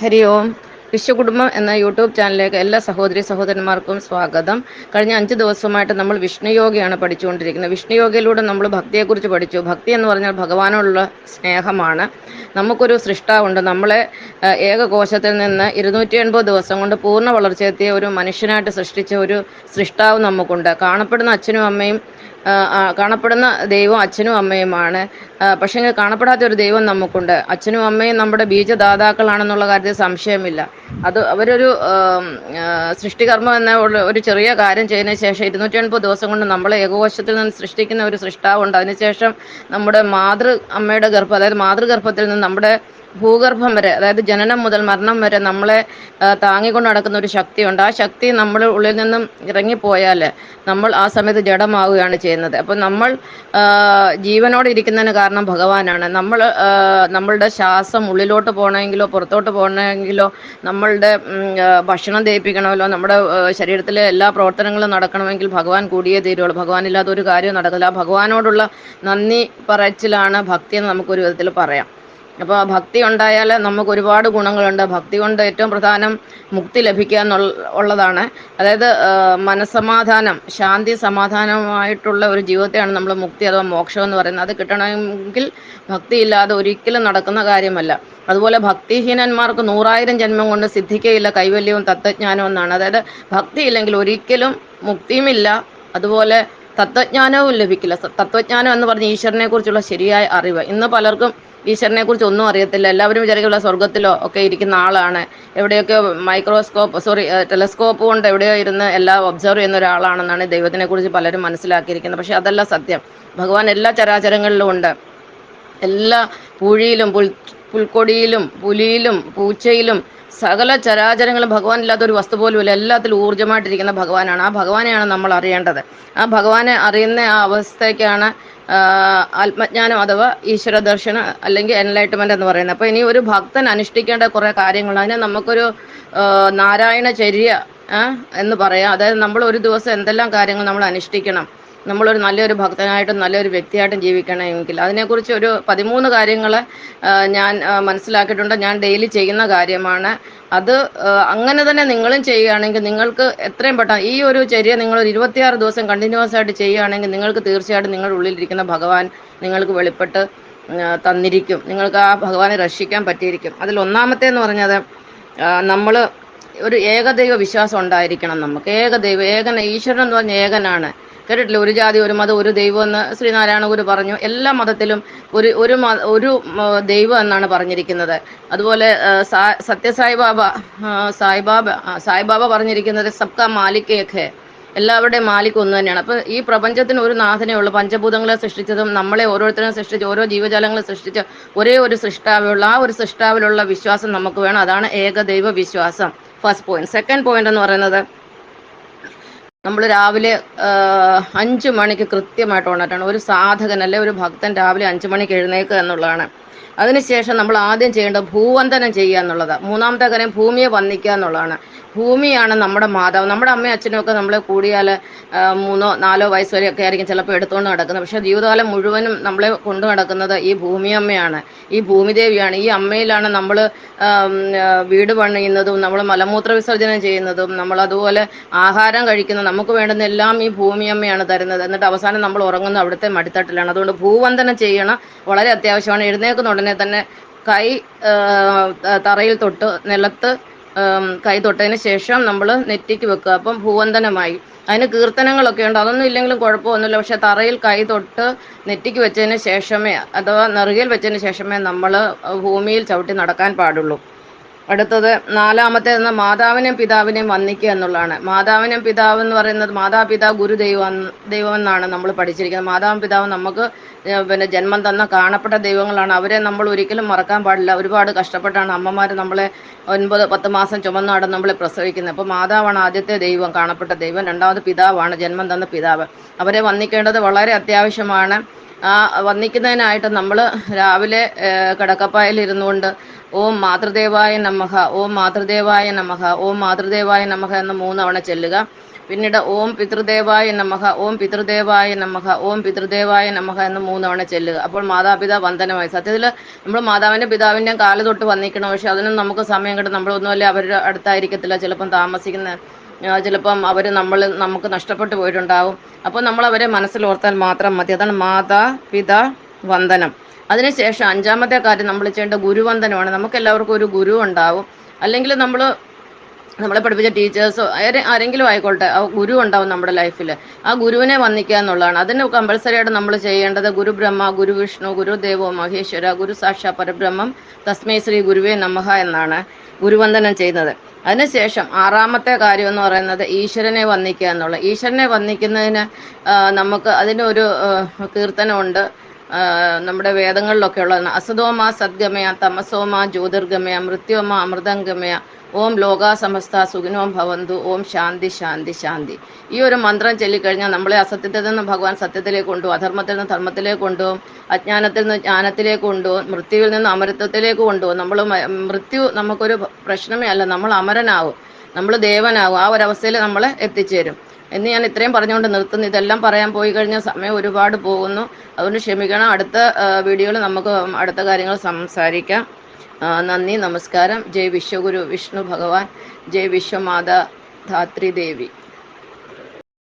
ഹരി ഓം. വിശ്വകുടുംബം എന്ന യൂട്യൂബ് ചാനലിലേക്ക് എല്ലാ സഹോദരി സഹോദരന്മാർക്കും സ്വാഗതം. കഴിഞ്ഞ അഞ്ച് ദിവസമായിട്ട് നമ്മൾ വിഷ്ണുയോഗയാണ് പഠിച്ചുകൊണ്ടിരിക്കുന്നത്. വിഷ്ണുയോഗയിലൂടെ നമ്മൾ ഭക്തിയെക്കുറിച്ച് പഠിച്ചു. ഭക്തി എന്ന് പറഞ്ഞാൽ ഭഗവാനോടുള്ള സ്നേഹമാണ്. നമുക്കൊരു സൃഷ്ടാവുണ്ട്. നമ്മളെ ഏകകോശത്തിൽ നിന്ന് ഇരുന്നൂറ്റി എൺപത് ദിവസം കൊണ്ട് പൂർണ വളർച്ചയെത്തിയ ഒരു മനുഷ്യനായിട്ട് സൃഷ്ടിച്ച ഒരു സൃഷ്ടാവ് നമുക്കുണ്ട്. കാണപ്പെടുന്ന അച്ഛനും അമ്മയും കാണപ്പെടുന്ന ദൈവം അച്ഛനും അമ്മയുമാണ്. പക്ഷേ കാണപ്പെടാത്ത ഒരു ദൈവം നമുക്കുണ്ട്. അച്ഛനും അമ്മയും നമ്മുടെ ബീജദാതാക്കളാണെന്നുള്ള കാര്യത്തിൽ സംശയമില്ല. അത് അവരൊരു സൃഷ്ടികർമ്മം എന്ന ഒരു ചെറിയ കാര്യം ചെയ്തതിന് ശേഷം ഇരുന്നൂറ്റി എൺപത് ദിവസം കൊണ്ട് നമ്മളെ ഏകോശത്തിൽ നിന്ന് സൃഷ്ടിക്കുന്ന ഒരു സൃഷ്ടാവുണ്ട്. അതിനുശേഷം നമ്മുടെ മാതൃ അമ്മയുടെ ഗർഭം അതായത് മാതൃഗർഭത്തിൽ നിന്ന് നമ്മുടെ ഭൂഗർഭം വരെ അതായത് ജനനം മുതൽ മരണം വരെ നമ്മളെ താങ്ങിക്കൊണ്ട് നടക്കുന്ന ഒരു ശക്തിയുണ്ട്. ആ ശക്തി നമ്മൾ ഉള്ളിൽ നിന്നും ഇറങ്ങിപ്പോയാൽ നമ്മൾ ആ സമയത്ത് ജഡമാവുകയാണ് ചെയ്യുന്നത്. അപ്പം നമ്മൾ ജീവനോട് ഇരിക്കുന്നതിന് കാരണം ഭഗവാനാണ്. നമ്മൾ നമ്മളുടെ ശ്വാസം ഉള്ളിലോട്ട് പോകണമെങ്കിലോ പുറത്തോട്ട് പോകണമെങ്കിലോ നമ്മളുടെ ഭക്ഷണം ദഹിപ്പിക്കണമല്ലോ നമ്മുടെ ശരീരത്തിലെ എല്ലാ പ്രവർത്തനങ്ങളും നടക്കണമെങ്കിൽ ഭഗവാൻ കൂടിയേ തീരുള്ളൂ. ഭഗവാൻ ഇല്ലാത്ത ഒരു കാര്യവും നടക്കില്ല ആ ഭഗവാനോടുള്ള നന്ദി പറച്ചിലാണ് ഭക്തി എന്ന് നമുക്ക് ഒരു വിധത്തിൽ പറയാം. അപ്പോൾ ഭക്തി ഉണ്ടായാൽ നമുക്ക് ഒരുപാട് ഗുണങ്ങളുണ്ട്. ഭക്തി കൊണ്ട് ഏറ്റവും പ്രധാനം മുക്തി ലഭിക്കുക ഉള്ളതാണ്. അതായത് മനസമാധാനം ശാന്തി സമാധാനമായിട്ടുള്ള ഒരു ജീവിതത്തെയാണ് നമ്മൾ മുക്തി അഥവാ മോക്ഷം എന്ന് പറയുന്നത്. അത് കിട്ടണമെങ്കിൽ ഭക്തി ഇല്ലാതെ ഒരിക്കലും നടക്കുന്ന കാര്യമല്ല. അതുപോലെ ഭക്തിഹീനന്മാർക്ക് നൂറായിരം ജന്മം കൊണ്ട് സിദ്ധിക്കയില്ല കൈവല്യവും തത്വജ്ഞാനവും എന്നാണ്. അതായത് ഭക്തി ഇല്ലെങ്കിൽ ഒരിക്കലും മുക്തിയുമില്ല. അതുപോലെ തത്വജ്ഞാനവും ലഭിക്കില്ല. തത്വജ്ഞാനം എന്ന് പറഞ്ഞ ഈശ്വരനെ കുറിച്ചുള്ള ശരിയായ അറിവ്. ഇന്ന് പലർക്കും ഈശ്വരനെ കുറിച്ച് ഒന്നും അറിയത്തില്ല. എല്ലാവരും വിചാരിക്കുന്ന സ്വർഗത്തിലോ ഒക്കെ ഇരിക്കുന്ന ആളാണ്. എവിടെയൊക്കെ മൈക്രോസ്കോപ്പ് സോറി ടെലസ്കോപ്പ് കൊണ്ട് എവിടെയോ ഇരുന്ന് എല്ലാം ഒബ്സർവ് ചെയ്യുന്ന ഒരാളാണെന്നാണ് ദൈവത്തിനെ കുറിച്ച് പലരും മനസ്സിലാക്കിയിരിക്കുന്നത്. പക്ഷെ അതല്ല സത്യം. ഭഗവാൻ എല്ലാ ചരാചരങ്ങളിലും ഉണ്ട്. എല്ലാ പൂഴിയിലും പുൽ പുൽക്കൊടിയിലും പുലിയിലും പൂച്ചയിലും സകല ചരാചരങ്ങളും ഭഗവാൻ ഇല്ലാത്ത ഒരു വസ്തു പോലും ഇല്ല എല്ലാത്തിലും ഊർജമായിട്ടിരിക്കുന്ന ഭഗവാനാണ്. ആ ഭഗവാനെയാണ് നമ്മൾ അറിയേണ്ടത്. ആ ഭഗവാനെ അറിയുന്ന ആ അവസ്ഥയ്ക്കാണ് ആത്മജ്ഞാനം അഥവാ ഈശ്വര ദർശനം അല്ലെങ്കിൽ എൻലൈറ്റ്മെന്റ് എന്ന് പറയുന്നത്. അപ്പോൾ ഇനി ഒരു ഭക്തൻ അനുഷ്ഠിക്കേണ്ട കുറേ കാര്യങ്ങൾ. അതിനെ നമുക്കൊരു നാരായണചര്യ നാരായണ ചര്യ എന്ന് പറയാം. അതായത് നമ്മൾ ഒരു ദിവസം എന്തെല്ലാം കാര്യങ്ങൾ നമ്മൾ അനുഷ്ഠിക്കണം. നമ്മളൊരു നല്ലൊരു ഭക്തനായിട്ടും നല്ലൊരു വ്യക്തിയായിട്ടും ജീവിക്കണമെങ്കിൽ അതിനെക്കുറിച്ച് ഒരു പതിമൂന്ന് കാര്യങ്ങൾ ഞാൻ മനസ്സിലാക്കിയിട്ടുണ്ട്. ഞാൻ ഡെയിലി ചെയ്യുന്ന കാര്യമാണ്. അത് അങ്ങനെ തന്നെ നിങ്ങളും ചെയ്യുകയാണെങ്കിൽ നിങ്ങൾക്ക് എത്രയും പെട്ടെന്ന് ഈ ഒരു ചര്യ നിങ്ങൾ ഒരു ഇരുപത്തിയാറ് ദിവസം കണ്ടിന്യൂസ് ആയിട്ട് ചെയ്യുകയാണെങ്കിൽ നിങ്ങൾക്ക് തീർച്ചയായിട്ടും നിങ്ങളുടെ ഉള്ളിലിരിക്കുന്ന ഭഗവാൻ നിങ്ങൾക്ക് വെളിപ്പെട്ട് തന്നിരിക്കും. നിങ്ങൾക്ക് ആ ഭഗവാനെ രക്ഷിക്കാൻ പറ്റിയിരിക്കും. അതിൽ ഒന്നാമത്തെ എന്ന് പറഞ്ഞത് നമ്മൾ ഒരു ഏകദൈവ വിശ്വാസം ഉണ്ടായിരിക്കണം നമുക്ക്. ഏകദൈവം ഏകന ഈശ്വരൻ എന്ന് പറഞ്ഞ ഏകനാണ്. കേട്ടിട്ടില്ല? ഒരു ജാതി ഒരു മതം ഒരു ദൈവം എന്ന് ശ്രീനാരായണ ഗുരു പറഞ്ഞു. എല്ലാ മതത്തിലും ഒരു ഒരു ഒരു ദൈവം എന്നാണ് പറഞ്ഞിരിക്കുന്നത്. അതുപോലെ സത്യസായിബാബ സായിബാബ സായിബാബ പറഞ്ഞിരിക്കുന്നത് സബ്ക മാലിക് ഏക് ഹെ എല്ലാവരുടെയും മാലിക് ഒന്ന് തന്നെയാണ്. അപ്പൊ ഈ പ്രപഞ്ചത്തിന് ഒരു നാഥനേ ഉള്ളൂ. പഞ്ചഭൂതങ്ങളെ സൃഷ്ടിച്ചതും നമ്മളെ ഓരോരുത്തരും സൃഷ്ടിച്ച് ഓരോ ജീവജാലങ്ങളെ സൃഷ്ടിച്ച ഒരേ ഒരു സൃഷ്ടാവുള്ള ആ ഒരു സൃഷ്ടാവിലുള്ള വിശ്വാസം നമുക്ക് വേണം. അതാണ് ഏകദൈവ വിശ്വാസം. ഫസ്റ്റ് പോയിന്റ് സെക്കൻഡ് പോയിന്റ് എന്ന് പറയുന്നത് നമ്മൾ രാവിലെ അഞ്ച് മണിക്ക് കൃത്യമായിട്ട് ഉണരണം. ഒരു സാധകൻ അല്ലെ ഒരു ഭക്തൻ രാവിലെ അഞ്ച് മണിക്ക് എഴുന്നേക്കുക എന്നുള്ളതാണ്. അതിനുശേഷം നമ്മൾ ആദ്യം ചെയ്യേണ്ടത് ഭൂവന്ദനം ചെയ്യുക എന്നുള്ളതാണ്. മൂന്നാമത്തെ കാര്യം ഭൂമിയെ വന്ദിക്കുക എന്നുള്ളതാണ്. ഭൂമിയാണ് നമ്മുടെ മാതാവ്. നമ്മുടെ അമ്മയും അച്ഛനും ഒക്കെ നമ്മളെ കൂടിയാൽ മൂന്നോ നാലോ വയസ്സ് വരെയൊക്കെ ആയിരിക്കും ചിലപ്പോൾ എടുത്തുകൊണ്ട് നടക്കുന്നത്. പക്ഷേ ജീവിതകാലം മുഴുവനും നമ്മളെ കൊണ്ടു നടക്കുന്നത് ഈ ഭൂമിയമ്മയാണ് ഈ ഭൂമിദേവിയാണ് ഈ അമ്മയിലാണ് നമ്മൾ വീട് പണിയുന്നതും നമ്മൾ മലമൂത്ര വിസർജനം ചെയ്യുന്നതും നമ്മൾ അതുപോലെ ആഹാരം കഴിക്കുന്ന നമുക്ക് വേണ്ടുന്ന എല്ലാം ഈ ഭൂമിയമ്മയാണ് തരുന്നത്. എന്നിട്ട് അവസാനം നമ്മൾ ഉറങ്ങുന്നത് അവിടുത്തെ മടിത്തട്ടിലാണ്. അതുകൊണ്ട് ഭൂവന്ദനം ചെയ്യണം. വളരെ അത്യാവശ്യമാണ്. എഴുന്നേൽക്കുന്ന ഉടനെ തന്നെ കൈ തറയിൽ തൊട്ട് നിലത്ത് കൈ തൊട്ടതിന് ശേഷം നമ്മൾ നെറ്റിക്ക് വെക്കുക. അപ്പം ഭൂവന്ദനമായി അതിന് കീർത്തനങ്ങളൊക്കെ ഉണ്ട്. അതൊന്നും ഇല്ലെങ്കിലും കുഴപ്പമൊന്നുമില്ല. പക്ഷെ തറയിൽ കൈ തൊട്ട് നെറ്റിക്ക് വെച്ചതിന് ശേഷമേ അഥവാ നെറുകയിൽ വെച്ചതിന് ശേഷമേ നമ്മൾ ഭൂമിയിൽ ചവിട്ടി നടക്കാൻ പാടുള്ളൂ. അടുത്തത് നാലാമത്തെ എന്ന മാതാവിനെയും പിതാവിനെയും വന്ദിക്കുക എന്നുള്ളതാണ്. മാതാവിനെയും പിതാവ് എന്ന് പറയുന്നത് മാതാപിതാവ് ഗുരു ദൈവം എന്നാണ് നമ്മൾ പഠിച്ചിരിക്കുന്നത്. മാതാവും പിതാവും നമുക്ക് പിന്നെ ജന്മം തന്ന കാണപ്പെട്ട ദൈവങ്ങളാണ്. അവരെ നമ്മൾ ഒരിക്കലും മറക്കാൻ പാടില്ല. ഒരുപാട് കഷ്ടപ്പെട്ടാണ് അമ്മമാർ നമ്മളെ ഒൻപത് പത്ത് മാസം ചുമന്നാണ് നമ്മളെ പ്രസവിക്കുന്നത്. അപ്പോൾ മാതാവാണ് ആദ്യത്തെ ദൈവം കാണപ്പെട്ട ദൈവം. രണ്ടാമത് പിതാവാണ് ജന്മം തന്ന പിതാവ്. അവരെ വന്ദിക്കേണ്ടത് വളരെ അത്യാവശ്യമാണ്. ആ വന്ദിക്കുന്നതിനായിട്ട് നമ്മൾ രാവിലെ ഏഹ് കൊണ്ട് ഇരുന്നുകൊണ്ട് ഓം മാതൃദേവായ നമഹ ഓം മാതൃദേവായ നമഹ ഓം മാതൃദേവായ നമഹ എന്ന് മൂന്നവണ ചെല്ലുക. പിന്നീട് ഓം പിതൃദേവായ നമഹ ഓം പിതൃദേവായ നമഹ ഓം പിതൃദേവായ നമഹ എന്ന് മൂന്നവണ ചെല്ലുക. അപ്പോൾ മാതാപിതാ വന്ദനമായി. സത്യത്തിൽ നമ്മൾ മാതാവിന്റെ പിതാവിന്റെയും കാല തൊട്ട് വന്നിക്കണം പക്ഷെ അതിനും നമുക്ക് സമയം കിട്ടും. നമ്മളൊന്നുമല്ല അവരുടെ അടുത്തായിരിക്കത്തില്ല. ചിലപ്പം താമസിക്കുന്ന ചിലപ്പം അവർ നമ്മൾ നമുക്ക് നഷ്ടപ്പെട്ടു പോയിട്ടുണ്ടാവും. അപ്പോൾ നമ്മൾ അവരെ മനസ്സിൽ ഓർത്താൽ മാത്രം മതി. അതാണ് മാതാ പിതാ വന്ദനം. അതിനുശേഷം അഞ്ചാമത്തെ കാര്യം നമ്മൾ ചെയ്യേണ്ട ഗുരുവന്ദനമാണ്. നമുക്ക് എല്ലാവർക്കും ഒരു ഗുരു ഉണ്ടാവും. അല്ലെങ്കിൽ നമ്മൾ നമ്മളെ പഠിപ്പിച്ച ടീച്ചേഴ്സോ ആരെ ആരെങ്കിലും ആയിക്കോട്ടെ ആ ഗുരു ഉണ്ടാവും നമ്മുടെ ലൈഫിൽ ആ ഗുരുവിനെ വന്നിക്കുക എന്നുള്ളതാണ്. അതിന് കമ്പൽസറി ആയിട്ട് നമ്മൾ ചെയ്യേണ്ടത് ഗുരു ബ്രഹ്മ ഗുരു വിഷ്ണു ഗുരുദേവോ മഹേശ്വര ഗുരു സാക്ഷാ പരബ്രഹ്മം തസ്മൈ ശ്രീ ഗുരുവേ നമഹ എന്നാണ് ഗുരുവന്ദനം ചെയ്യുന്നത്. അതിനുശേഷം ആറാമത്തെ കാര്യം എന്ന് പറയുന്നത് ഈശ്വരനെ വന്ദിക്കുക എന്നുള്ളത് ഈശ്വരനെ വന്ദിക്കുന്നതിന് നമുക്ക് അതിനൊരു കീർത്തനമുണ്ട്. നമ്മുടെ വേദങ്ങളിലൊക്കെ ഉള്ളതാണ് അസതോമ സദ്ഗമയ തമസോമ ജ്യോതിർഗമയ മൃത്യോമ അമൃതംഗമയ ഓം ലോകാ സമസ്ത സുഖിനോ ഭവന്തു ഓം ശാന്തി ശാന്തി ശാന്തി. ഈ ഒരു മന്ത്രം ചൊല്ലിക്കഴിഞ്ഞാൽ നമ്മളെ അസത്യത്തിൽ നിന്ന് ഭഗവാൻ സത്യത്തിലേക്ക് കൊണ്ടുപോകും അധർമ്മത്തിൽ നിന്ന് ധർമ്മത്തിലേക്ക് കൊണ്ടുപോകും അജ്ഞാനത്തിൽ നിന്ന് ജ്ഞാനത്തിലേക്ക് കൊണ്ടുപോകും മൃത്യുവിൽ നിന്ന് അമരത്വത്തിലേക്ക് കൊണ്ടുപോകും. നമ്മൾ മൃത്യു നമുക്കൊരു പ്രശ്നമേ അല്ല നമ്മൾ അമരനാവും. നമ്മൾ ദേവനാവും. ആ ഒരവസ്ഥയിൽ നമ്മളെ എത്തിച്ചേരും. എന്ന് ഞാൻ ഇത്രയും പറഞ്ഞുകൊണ്ട് നിർത്തുന്നു. ഇതെല്ലാം പറയാൻ പോയി കഴിഞ്ഞാൽ സമയം ഒരുപാട് പോകുന്നു. അതുകൊണ്ട് ക്ഷമിക്കണം. അടുത്ത വീഡിയോയിൽ നമുക്ക് അടുത്ത കാര്യങ്ങൾ സംസാരിക്കാം. നന്ദി. നമസ്കാരം. ജയ് വിശ്വഗുരു വിഷ്ണു ഭഗവാൻ. ജയ് വിശ്വമാതാ ധാത്രി ദേവി.